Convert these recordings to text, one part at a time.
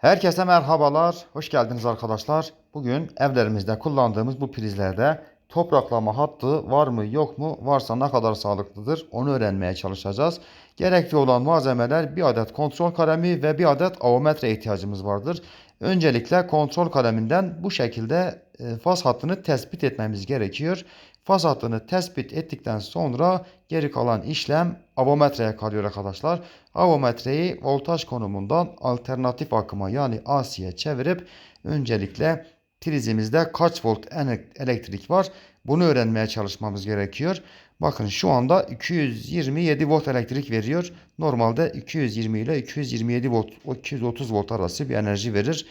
Herkese merhabalar, hoş geldiniz arkadaşlar. Bugün evlerimizde kullandığımız bu prizlerde topraklama hattı var mı yok mu, varsa ne kadar sağlıklıdır onu öğrenmeye çalışacağız. Gerekli olan malzemeler bir adet kontrol kalemi ve bir adet avometre ihtiyacımız vardır. Öncelikle kontrol kaleminden bu şekilde faz hattını tespit etmemiz gerekiyor. Faz hattını tespit ettikten sonra geri kalan işlem avometreye kalıyor arkadaşlar. Avometreyi voltaj konumundan alternatif akıma yani AC'ye çevirip öncelikle prizimizde kaç volt elektrik var bunu öğrenmeye çalışmamız gerekiyor. Bakın şu anda 227 volt elektrik veriyor. Normalde 220 ile 227 volt, 230 volt arası bir enerji verir.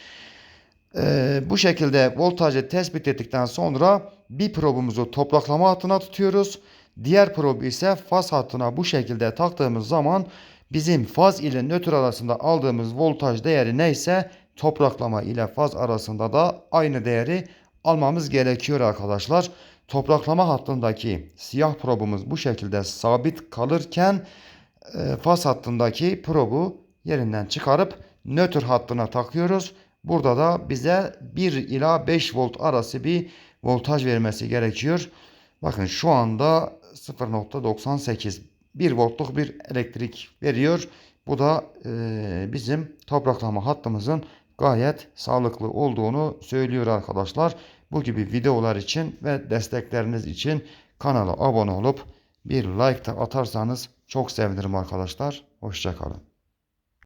Ee, bu şekilde voltajı tespit ettikten sonra bir probumuzu topraklama hattına tutuyoruz. Diğer probu ise faz hattına bu şekilde taktığımız zaman bizim faz ile nötr arasında aldığımız voltaj değeri neyse topraklama ile faz arasında da aynı değeri almamız gerekiyor arkadaşlar. Topraklama hattındaki siyah probumuz bu şekilde sabit kalırken e, faz hattındaki probu yerinden çıkarıp nötr hattına takıyoruz. Burada da bize 1 ila 5 volt arası bir voltaj vermesi gerekiyor. Bakın şu anda 0.98 1 voltluk bir elektrik veriyor. Bu da e, bizim topraklama hattımızın gayet sağlıklı olduğunu söylüyor arkadaşlar. Bu gibi videolar için ve destekleriniz için kanala abone olup bir like da atarsanız çok sevinirim arkadaşlar. Hoşçakalın.